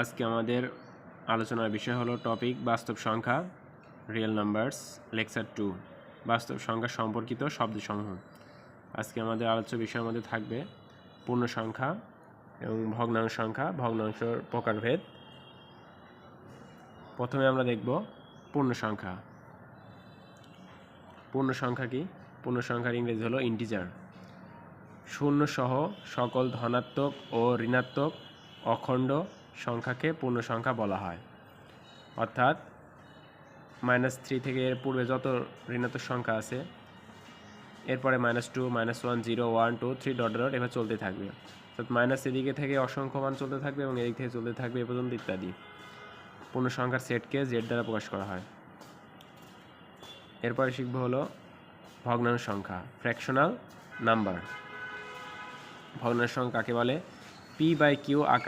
আজকে আমাদের আলোচনার বিষয় হলো টপিক বাস্তব সংখ্যা রিয়েল নাম্বারস লেকচার টু বাস্তব সংখ্যা সম্পর্কিত শব্দসমূহ। আজকে আমাদের আলোচ্য বিষয়ের মধ্যে থাকবে পূর্ণ সংখ্যা এবং ভগ্নাংশ সংখ্যা ভগ্নাংশের প্রকারভেদ। প্রথমে আমরা দেখব পূর্ণ সংখ্যা। পূর্ণ সংখ্যা কি? পূর্ণ সংখ্যার ইংরেজি হলো ইন্টিজার শূন্য সহ সকল ধনাত্মক ও ঋণাত্মক অখণ্ড সংখ্যাকে পূর্ণ সংখ্যা বলা হয়। অর্থাৎ মাইনাস থ্রি থেকে এর পূর্বে যত ঋণাত্মক সংখ্যা আছে, এরপরে minus two minus one zero one two three dot dot এভাবে চলতে থাকবে। অর্থাৎ মাইনাস এদিকে থেকে অসংখ্য মান চলতে থাকবে এবং এদিক থেকে চলতে থাকবে এ পর্যন্ত ইত্যাদি। পূর্ণ সংখ্যার সেটকে জেড দ্বারা প্রকাশ করা হয়। এরপরে শিখব হলো ভগ্নাংশ সংখ্যা ফ্র্যাকশনাল নাম্বার ভগ্নাংশ সংখ্যা কাকে বলে? পি বাই কিউ আকার